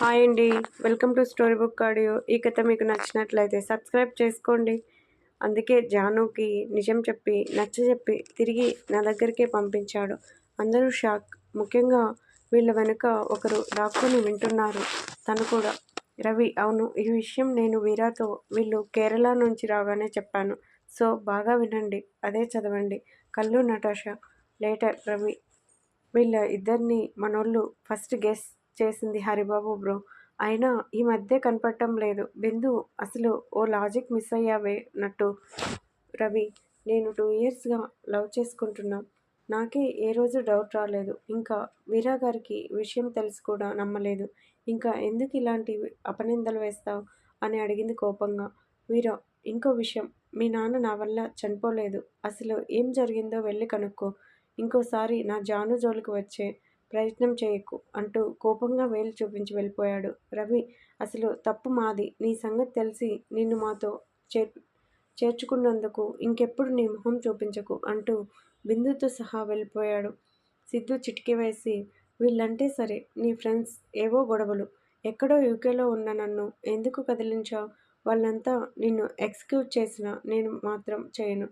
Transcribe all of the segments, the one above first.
Hi అండి. Welcome to story book audio. ఈ కథ మీకు నచ్చినట్లయితే సబ్స్క్రైబ్ చేసుకోండి. అందుకే జానుకి నిజం చెప్పి నచ్చ చెప్పి తిరిగి నా దగ్గరికే పంపించాడు. అందరూ షాక్. ముఖ్యంగా వీళ్ళ వెనుక ఒకరు దాక్కుని వింటున్నారు. తను కూడా రవి అవును ఈ విషయం నేను వీరాతో వీళ్ళు కేరళ నుంచి రాగానే చెప్పాను. సో బాగా వినండి. అదే చదవండి. కళ్ళు నటాష లేటర్ రవి. వీళ్ళ ఇద్దరిని మనోళ్ళు ఫస్ట్ గెస్ట్ చేసింది హరిబాబు బ్రో. అయినా ఈ మధ్య కనపడటం లేదు. బిందు అసలు ఓ లాజిక్ మిస్ అయ్యావే నట్టు. రవి నేను టూ ఇయర్స్గా లవ్ చేసుకుంటున్నా. నాకే ఏ రోజు డౌట్ రాలేదు. ఇంకా వీరా గారికి విషయం తెలిసి కూడా నమ్మలేదు. ఇంకా ఎందుకు ఇలాంటి అపనిందలు వేస్తావు? అని అడిగింది కోపంగా. వీరా ఇంకో విషయం. మీ నాన్న నా వల్ల చనిపోలేదు. అసలు ఏం జరిగిందో వెళ్ళి కనుక్కో. ఇంకోసారి నా జాను జోలికి వచ్చే ప్రయత్నం చేయకు అంటూ కోపంగా వేలు చూపించి వెళ్ళిపోయాడు. రవి అసలు తప్పు మాది. నీ సంగతి తెలిసి నిన్ను మాతో చేర్ చేర్చుకున్నందుకు ఇంకెప్పుడు నీ మొహం చూపించకు అంటూ బిందుతో సహా వెళ్ళిపోయాడు. సిద్ధు చిటికి వేసి వీళ్ళంటే సరే నీ ఫ్రెండ్స్ ఏవో గొడవలు. ఎక్కడో యూకేలో ఉన్న నన్ను ఎందుకు కదిలించావు? వాళ్ళంతా నిన్ను ఎక్స్క్యూజ్ చేసినా నేను మాత్రం చేయను.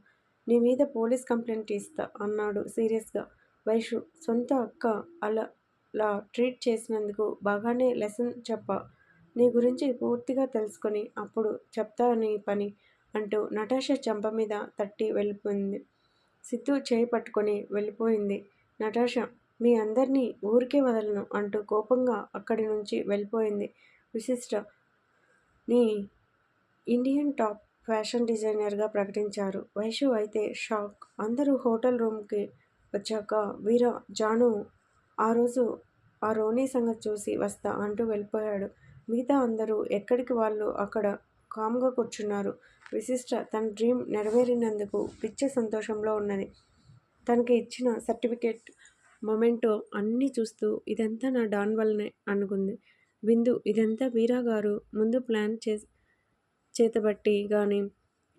నీ మీద పోలీస్ కంప్లైంట్ ఇస్తా అన్నాడు సీరియస్గా. వైషు సొంత అక్క అలా ట్రీట్ చేసినందుకు బాగానే లెసన్ చెప్పా. నీ గురించి పూర్తిగా తెలుసుకొని అప్పుడు చెప్తా నీ పని అంటూ నటాష చెంప మీద తట్టి వెళ్ళిపోయింది. సిద్ధు చేయి పట్టుకొని వెళ్ళిపోయింది. నటాష మీ అందరినీ ఊరికే వదలను అంటూ కోపంగా అక్కడి నుంచి వెళ్ళిపోయింది. విశిష్ట నీ ఇండియన్ టాప్ ఫ్యాషన్ డిజైనర్గా ప్రకటించారు. వైషు అయితే షాక్. అందరూ హోటల్ రూమ్కి వచ్చాక వీర జాను ఆ రోజు ఆ రోనీ సంగతి చూసి వస్తా అంటూ వెళ్ళిపోయాడు. మిగతా అందరూ ఎక్కడికి వాళ్ళు అక్కడ కామ్గా కూర్చున్నారు. విశిష్ట తన డ్రీమ్ నెరవేరినందుకు పిచ్చే సంతోషంలో ఉన్నది. తనకి ఇచ్చిన సర్టిఫికేట్ మొమెంటో అన్నీ చూస్తూ ఇదంతా నా డాన్ వల్లనే అనుకుంది. బిందు ఇదంతా వీరా గారు ముందు ప్లాన్ చే చేతబట్టి కానీ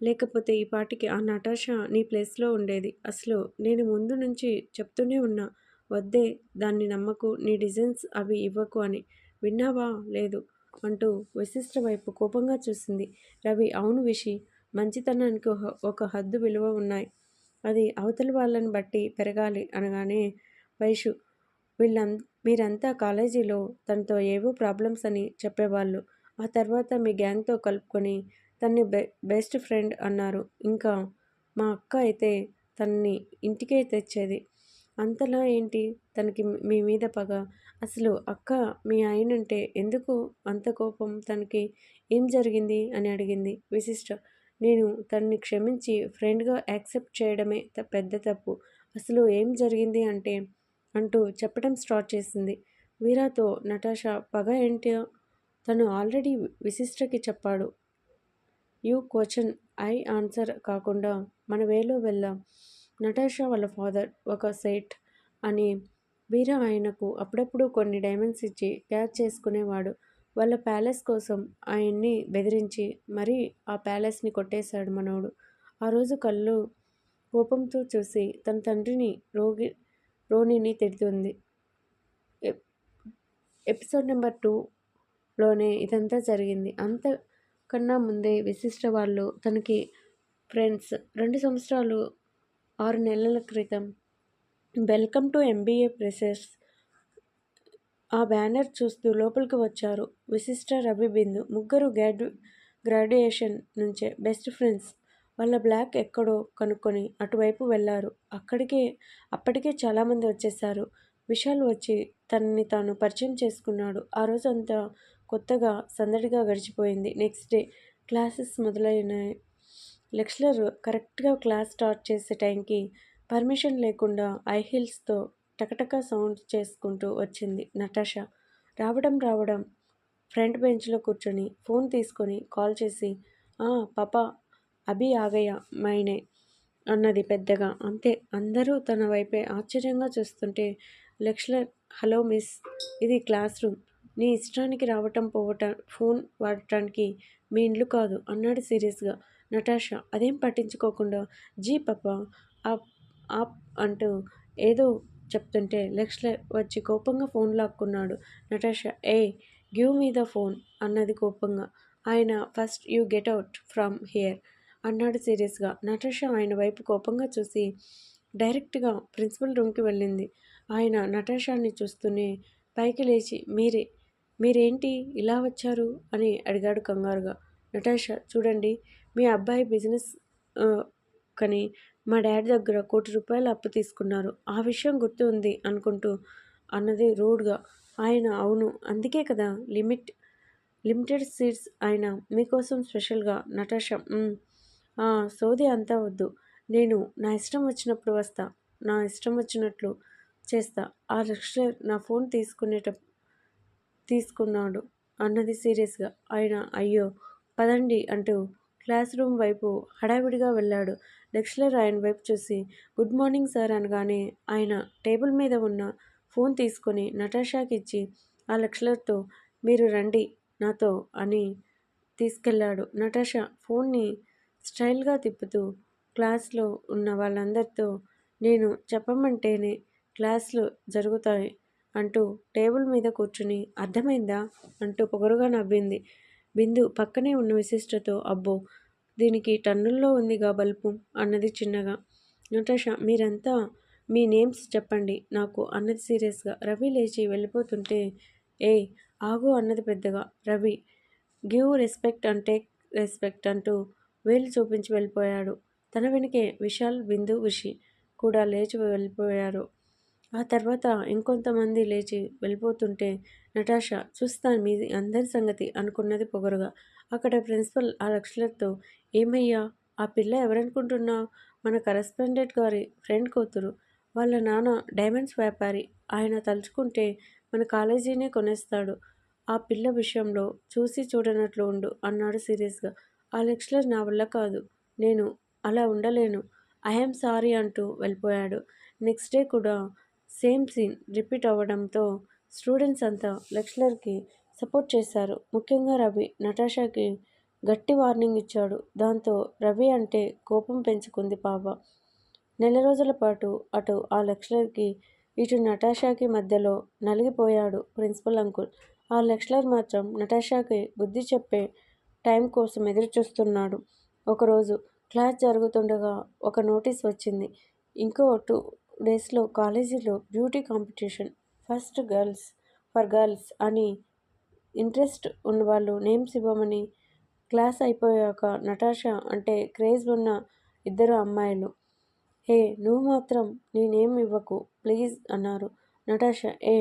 లేకపోతే ఈ పాటికి ఆ నటాషా నీ ప్లేస్లో ఉండేది. అసలు నేను ముందు నుంచి చెప్తూనే ఉన్నా వద్దే దాన్ని నమ్మకు నీ డిజైన్స్ అవి ఇవ్వకు అని. విన్నావా? లేదు అంటూ విశిష్ట వైపు కోపంగా చూసింది. రవి అవును విషి మంచితనానికి ఒక హద్దు విలువ ఉన్నాయి. అది అవతల వాళ్ళని బట్టి పెరగాలి అనగానే వైషు వీళ్ళం మీరంతా కాలేజీలో తనతో ఏవో ప్రాబ్లమ్స్ అని చెప్పేవాళ్ళు. ఆ తర్వాత మీ గ్యాంగ్తో కలుపుకొని తన్ని బె బెస్ట్ ఫ్రెండ్ అన్నారు. ఇంకా మా అక్క అయితే తనని ఇంటికే తెచ్చేది. అంతలా ఏంటి? తనకి మీ మీద పగ. అసలు అక్క మీ ఆయనంటే ఎందుకు అంత కోపం? తనకి ఏం జరిగింది? అని అడిగింది విశిష్ట. నేను తనని క్షమించి ఫ్రెండ్గా యాక్సెప్ట్ చేయడమే పెద్ద తప్పు. అసలు ఏం జరిగింది అంటే అంటూ చెప్పడం స్టార్ట్ చేసింది. వీరాతో నటాషా పగ ఏంటో? తను ఆల్రెడీ విశిష్టకి చెప్పాడు. యూ క్వశ్చన్ ఐ ఆన్సర్ కాకుండా మన వేలో వెళ్ళాం. నటాషా వాళ్ళ ఫాదర్ ఒక సెట్ అని వీర ఆయనకు అప్పుడప్పుడు కొన్ని డైమండ్స్ ఇచ్చి క్యాచ్ చేసుకునేవాడు. వాళ్ళ ప్యాలెస్ కోసం ఆయన్ని బెదిరించి మరీ ఆ ప్యాలెస్ని కొట్టేశాడు మనోడు. ఆ రోజు కళ్ళు కోపంతో చూసి తన తండ్రిని రోగి రోనిని తిడుతుంది. ఎపిసోడ్ నెంబర్ టూలోనే ఇదంతా జరిగింది. అంత కన్నా ముందే విశిష్ట వాళ్ళు తనకి ఫ్రెండ్స్. రెండు సంవత్సరాలు ఆరు నెలల క్రితం వెల్కమ్ టు ఎంబీఏ ప్రెసెస్ ఆ బ్యానర్ చూస్తూ లోపలికి వచ్చారు విశిష్ట రవి బిందు ముగ్గురు గ్రాడ్యు గ్రాడ్యుయేషన్ నుంచే బెస్ట్ ఫ్రెండ్స్. వాళ్ళ బ్లాక్ ఎక్కడో కనుక్కొని అటువైపు వెళ్ళారు అక్కడికే అప్పటికే చాలామంది వచ్చేసారు విశాల్ వచ్చి తనని తాను పరిచయం చేసుకున్నాడు. ఆ రోజంతా కొత్తగా సందడిగా గడిచిపోయింది. నెక్స్ట్ డే క్లాసెస్ మొదలైనాయి. లెక్చరర్ కరెక్ట్గా క్లాస్ స్టార్ట్ చేసే టైంకి పర్మిషన్ లేకుండా ఐ హీల్స్తో టకటక సౌండ్ చేసుకుంటూ వచ్చింది నటాష. రావడం రావడం. ఫ్రంట్ బెంచ్లో కూర్చొని ఫోన్ తీసుకొని కాల్ చేసి పాప అభి ఆగయ్య మైనే అన్నది పెద్దగా. అంతే. అందరూ తన వైపే ఆశ్చర్యంగా చూస్తుంటే లెక్చరర్ హలో మిస్. ఇది క్లాస్ రూమ్. నీ ఇష్టానికి రావటం పోవటం ఫోన్ వాడటానికి మీ ఇండ్లు కాదు అన్నాడు సీరియస్గా. నటాషా అదేం పట్టించుకోకుండా జీ పప్ప ఆప్ ఆప్ అంటూ ఏదో చెప్తుంటే లెక్చరర్ వచ్చి కోపంగా ఫోన్ లాక్కున్నాడు. నటాషా ఏ గివ్ మీ ద ఫోన్ అన్నది కోపంగా. ఆయన first you get out from here అన్నాడు సీరియస్గా. నటాషా ఆయన వైపు కోపంగా చూసి డైరెక్ట్గా ప్రిన్సిపల్ రూమ్కి వెళ్ళింది. ఆయన నటాషాని చూస్తూనే పైకి లేచి మీరే మీరేంటి ఇలా వచ్చారు? అని అడిగాడు కంగారుగా. నటాషా చూడండి మీ అబ్బాయి బిజినెస్ కానీ మా డాడీ దగ్గర కోటి రూపాయలు అప్పు తీసుకున్నారు. ఆ విషయం గుర్తు ఉంది అనుకుంటూ అన్నది రూడ్గా. ఆయన అవును అందుకే కదా లిమిట్ లిమిటెడ్ సీట్స్ ఆయన మీకోసం స్పెషల్గా. నటాష సోది అంతా వద్దు. నేను నా ఇష్టం వచ్చినప్పుడు వస్తా. నా ఇష్టం వచ్చినట్లు చేస్తా. ఆ లెక్చరర్ నా ఫోన్ తీసుకునేట తీసుకున్నాడు అన్నది సీరియస్గా. ఆయన అయ్యో పదండి అంటూ క్లాస్ రూమ్ వైపు హడావిడిగా వెళ్ళాడు. లెక్చరర్ ఆయన వైపు చూసి గుడ్ మార్నింగ్ సార్ అనగానే ఆయన టేబుల్ మీద ఉన్న ఫోన్ తీసుకొని నటాషాకి ఇచ్చి ఆ లెక్చరర్తో మీరు రండి నాతో అని తీసుకెళ్ళాడు. నటాషా ఫోన్ని స్టైల్గా తిప్పుతూ క్లాస్లో ఉన్న వాళ్ళందరితో నేను చెప్పమంటేనే క్లాసులు జరుగుతాయి అంటూ టేబుల్ మీద కూర్చుని అర్థమైందా? అంటూ పొగరుగా నవ్వింది. బిందు పక్కనే ఉన్న విశిష్టతో అబ్బో దీనికి టన్నుల్లో ఉందిగా బల్పు అన్నది చిన్నగా. నటాష మీరంతా మీ నేమ్స్ చెప్పండి. నాకు అన్నది సీరియస్గా. రవి లేచి వెళ్ళిపోతుంటే ఏ ఆగు అన్నది పెద్దగా. Ravi give respect and take respect అంటూ వేలు చూపించి వెళ్ళిపోయాడు. తన వెనుకే విశాల్ బిందు ఋషి కూడా లేచి వెళ్ళిపోయారు. ఆ తర్వాత ఇంకొంతమంది లేచి వెళ్ళిపోతుంటే నటాషా చూస్తాను మీది అందరి సంగతి అనుకున్నది పొగరుగా. అక్కడ ప్రిన్సిపల్ ఆ లక్షలతో ఏమయ్యా ఆ పిల్ల ఎవరనుకుంటున్నావు మన కరెస్పాండెంట్ గారి ఫ్రెండ్ కూతురు. వాళ్ళ నాన్న డైమండ్స్ వ్యాపారి. ఆయన తలుచుకుంటే మన కాలేజీనే కొనేస్తాడు. ఆ పిల్ల విషయంలో చూసి చూడనట్లు ఉండు అన్నాడు సీరియస్గా. ఆ లెక్చరర్ నా వల్ల కాదు. నేను అలా ఉండలేను. ఐఎమ్ సారీ అంటూ వెళ్ళిపోయాడు. నెక్స్ట్ డే కూడా సేమ్ సీన్ రిపీట్ అవ్వడంతో స్టూడెంట్స్ అంతా లెక్చరర్కి సపోర్ట్ చేశారు. ముఖ్యంగా రవి నటాషాకి గట్టి వార్నింగ్ ఇచ్చాడు. దాంతో రవి అంటే కోపం పెంచుకుంది పాప. నెల రోజుల పాటు అటు ఆ లెక్చరర్కి ఇటు నటాషాకి మధ్యలో నలిగిపోయాడు ప్రిన్సిపల్ అంకుల్. ఆ లెక్చరర్ మాత్రం నటాషాకి బుద్ధి చెప్పే టైం కోసం ఎదురు చూస్తున్నాడు ఒకరోజు క్లాస్ జరుగుతుండగా ఒక నోటీస్ వచ్చింది. ఇంకో టూ డేస్లో కాలేజీలో beauty competition first girls for girls అని ఇంట్రెస్ట్ ఉన్నవాళ్ళు నేమ్స్ ఇవ్వమని క్లాస్ అయిపోయాక నటాషా అంటే క్రేజ్ ఉన్న ఇద్దరు అమ్మాయిలు. హే నువ్వు మాత్రం నీ నేమ్ ఇవ్వకు ప్లీజ్ అన్నారు నటాషా. ఏ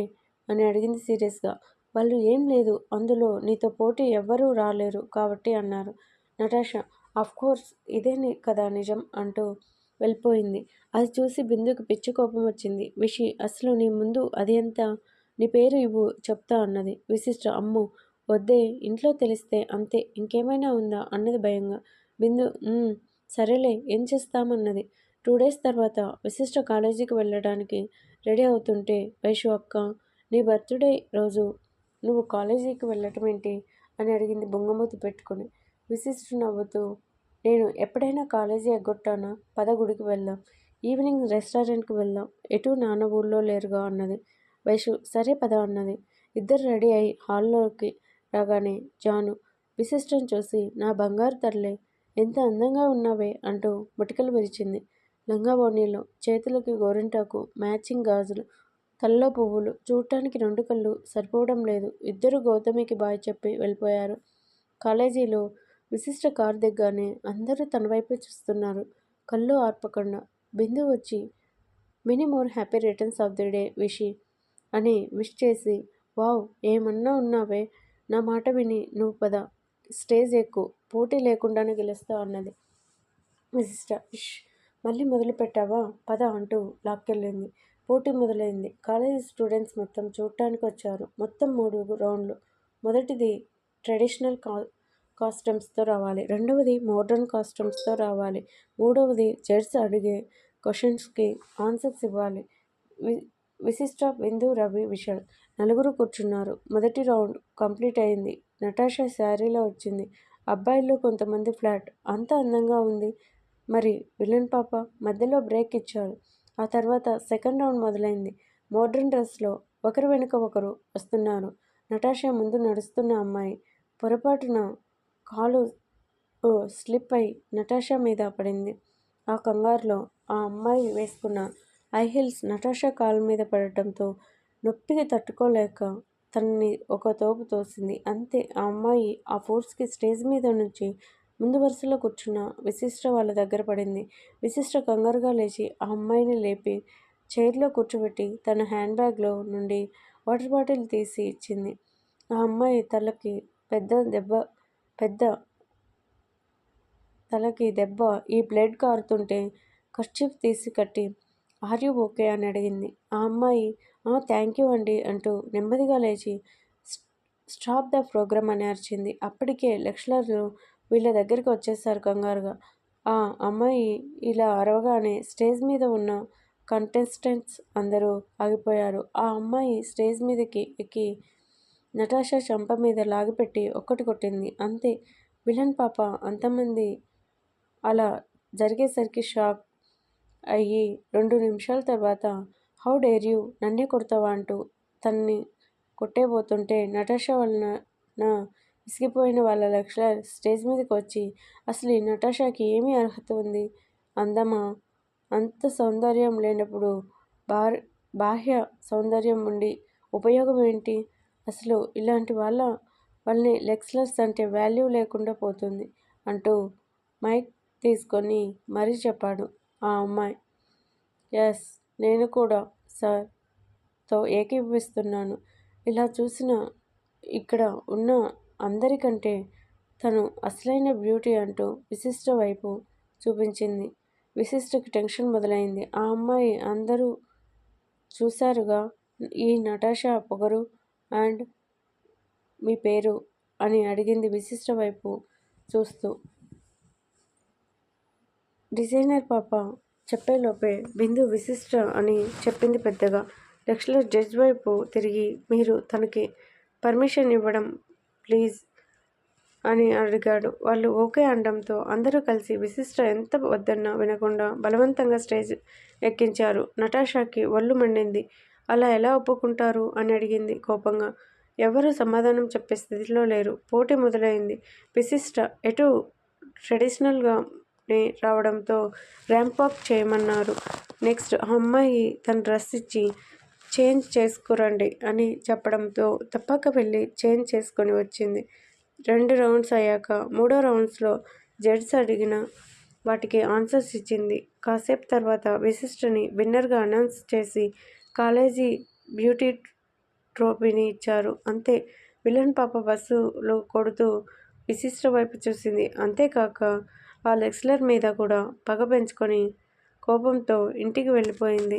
అని అడిగింది సీరియస్గా. వాళ్ళు ఏం లేదు అందులో నీతో పోటీ ఎవ్వరూ రాలేరు కాబట్టి అన్నారు నటాషా. కోర్స్ ఇదే కదా నిజం అంటూ వెళ్ళిపోయింది. అది చూసి బిందుకు పిచ్చి కోపం వచ్చింది. విషి అసలు నీ ముందు అది ఎంత? నీ పేరు ఇవ్వు చెప్తా అన్నది. విశిష్ట అమ్ము వద్దే ఇంట్లో తెలిస్తే అంతే ఇంకేమైనా ఉందా? అన్నది భయంగా. బిందు సరేలే ఏం చేస్తామన్నది. టూ డేస్ తర్వాత విశిష్ట కాలేజీకి వెళ్ళడానికి రెడీ అవుతుంటే వైషు అక్క నీ బర్త్డే రోజు నువ్వు కాలేజీకి వెళ్ళటం ఏంటి అని అడిగింది బొంగమూతి పెట్టుకుని. విశిష్ట నవ్వుతూ నేను ఎప్పుడైనా కాలేజీ ఎగ్గొట్టానా? పద గుడికి వెళ్దాం. ఈవినింగ్ రెస్టారెంట్కి వెళ్దాం. ఎటు నాన్న ఊళ్ళో లేరుగా అన్నది. వైషు సరే పద అన్నది. ఇద్దరు రెడీ అయి హాల్లోకి రాగానే జాను విశిష్టం చూసి నా బంగారు తరలే ఎంత అందంగా ఉన్నావే అంటూ ముటికలు విరిచింది. లంగాబోనీలో చేతులకి గోరింటాకు మ్యాచింగ్ గాజులు తల్లో పువ్వులు చూడటానికి రెండు కళ్ళు సరిపోవడం లేదు. ఇద్దరు గౌతమికి బాయ్ చెప్పి వెళ్ళిపోయారు. కాలేజీలో విశిష్ట కార్ దిగ్గానే అందరూ తన వైపే చూస్తున్నారు. కళ్ళు ఆర్పకుండా. బిందు వచ్చి many more happy returns of the day Vishi అని విష్ చేసి వావ్ ఏమన్నా ఉన్నావే? నా మాట విని నువ్వు పద. స్టేజ్ ఎక్కు. పోటీ లేకుండానే గెలుస్తా అన్నది విశిష్ట ఇష్ మళ్ళీ మొదలు పెట్టావా? పద అంటూ లాక్కెళ్ళింది. పోటీ మొదలైంది. కాలేజీ స్టూడెంట్స్ మొత్తం చూడటానికి వచ్చారు మొత్తం మూడు రౌండ్లు. మొదటిది ట్రెడిషనల్ కా కాస్ట్యూమ్స్తో రావాలి. రెండవది మోడ్రన్ కాస్ట్యూమ్స్తో రావాలి. మూడవది జడ్స్ అడిగే క్వశ్చన్స్కి ఆన్సర్స్ ఇవ్వాలి. వి విశిష్ట బిందు రవి విశాల్. నలుగురు కూర్చున్నారు. మొదటి రౌండ్ కంప్లీట్ అయింది. నటాషా శారీలో వచ్చింది. అబ్బాయిల్లో కొంతమంది ఫ్లాట్ అంత అందంగా ఉంది. మరి విలన్ పాప మధ్యలో బ్రేక్ ఇచ్చారు ఆ తర్వాత సెకండ్ రౌండ్ మొదలైంది. మోడ్రన్ డ్రెస్లో ఒకరి వెనుక ఒకరు వస్తున్నారు. నటాషా ముందు నడుస్తున్న అమ్మాయి పొరపాటున కాలు స్లిప్ అయి నటాషా మీద పడింది. ఆ కంగారులో ఆ అమ్మాయి వేసుకున్న ఐ హీల్స్ నటాషా కాలు మీద పడటంతో నొప్పికి తట్టుకోలేక తనని ఒక తోపు తోసింది. అంతే ఆ అమ్మాయి ఆ ఫోర్స్కి స్టేజ్ మీద నుంచి ముందు వరుసలో కూర్చున్న విశిష్ట వాళ్ళ దగ్గర పడింది. విశిష్ట కంగారుగా లేచి ఆ అమ్మాయిని లేపి చైర్లో కూర్చోబెట్టి తన హ్యాండ్ బ్యాగ్లో నుండి వాటర్ బాటిల్ తీసి ఇచ్చింది. ఆ అమ్మాయి తలకి పెద్ద దెబ్బ పెద్ద తలకి దెబ్బ ఈ బ్లడ్ కారుతుంటే కర్చీఫ్ తీసి కట్టి ఆర్ యూ ఓకే అని అడిగింది. ఆ అమ్మాయి థ్యాంక్ యూ అండి అంటూ నెమ్మదిగా లేచి స్టాప్ ద ప్రోగ్రామ్ అని అరిచింది. అప్పటికే లెక్చరర్లు వీళ్ళ దగ్గరికి వచ్చేసారు కంగారుగా. ఆ అమ్మాయి ఇలా అరవగానే స్టేజ్ మీద ఉన్న కంటెస్టెంట్స్ అందరూ ఆగిపోయారు. ఆ అమ్మాయి స్టేజ్ మీదకి ఎక్కి నటాషా చంప మీద లాగిపెట్టి ఒక్కటి కొట్టింది. అంతే. విలన్ పాప అంతమంది అలా జరిగేసరికి షాక్ అయ్యి రెండు నిమిషాల తర్వాత హౌ డేర్ యూ? నన్నే కొడతావా? అంటూ తన్ని కొట్టేబోతుంటే నటాషా వలన నా విసిగిపోయిన వాళ్ళ లక్ష్లర్ స్టేజ్ మీదకి వచ్చి అసలు ఈ నటాషాకి ఏమీ అర్హత ఉంది? అందమా? అంత సౌందర్యం లేనప్పుడు బార్ బాహ్య సౌందర్యం ఉండి ఉపయోగం ఏంటి? అసలు ఇలాంటి వాళ్ళ వాళ్ళని లెక్చరర్స్ అంటే వాల్యూ లేకుండా పోతుంది అంటూ మైక్ తీసుకొని మరీ చెప్పాడు ఆ అమ్మాయి. ఎస్ నేను కూడా సార్తో ఏకీభవిస్తున్నాను. ఇలా చూసిన ఇక్కడ ఉన్న అందరికంటే తను అసలైన బ్యూటీ అంటూ విశిష్ట వైపు చూపించింది. విశిష్టకి టెన్షన్ మొదలైంది. ఆ అమ్మాయి అందరూ చూశారుగా ఈ నటాషా పొగరు అండ్ మీ పేరు అని అడిగింది విశిష్ట వైపు చూస్తూ. డిజైనర్ పాప చెప్పేలోపే బిందు విశిష్ట అని చెప్పింది పెద్దగా. లెక్చరర్ జడ్జ్ వైపు తిరిగి మీరు తనకి పర్మిషన్ ఇవ్వడం ప్లీజ్ అని అడిగాడు. వాళ్ళు ఓకే అనడంతో అందరూ కలిసి విశిష్ట ఎంత వద్దన్నా వినకుండా బలవంతంగా స్టేజ్ ఎక్కించారు. నటాషాకి ఒళ్ళు మండింది. అలా ఎలా ఒప్పుకుంటారు? అని అడిగింది కోపంగా. ఎవరు సమాధానం చెప్పే స్థితిలో లేరు. పోటీ మొదలైంది. విశిష్ట ఎటు ట్రెడిషనల్గా రావడంతో ర్యాంప్ అప్ చేయమన్నారు. నెక్స్ట్ అమ్మాయి తన డ్రెస్ ఇచ్చి చేంజ్ చేసుకురండి అని చెప్పడంతో తప్పక వెళ్ళి చేంజ్ చేసుకొని వచ్చింది. రెండు రౌండ్స్ అయ్యాక మూడో రౌండ్స్లో జడ్స్ అడిగిన వాటికి ఆన్సర్స్ ఇచ్చింది. కాసేపు తర్వాత విశిష్టని విన్నర్గా అనౌన్స్ చేసి కాలేజీ బ్యూటీ ట్రోఫీని ఇచ్చారు. అంతే విలన్ పాప బస్సులో కొడుతూ విశిష్ట వైపు చూసింది. అంతేకాక ఆ లెక్చరర్ మీద కూడా పగ పెంచుకొని కోపంతో ఇంటికి వెళ్ళిపోయింది.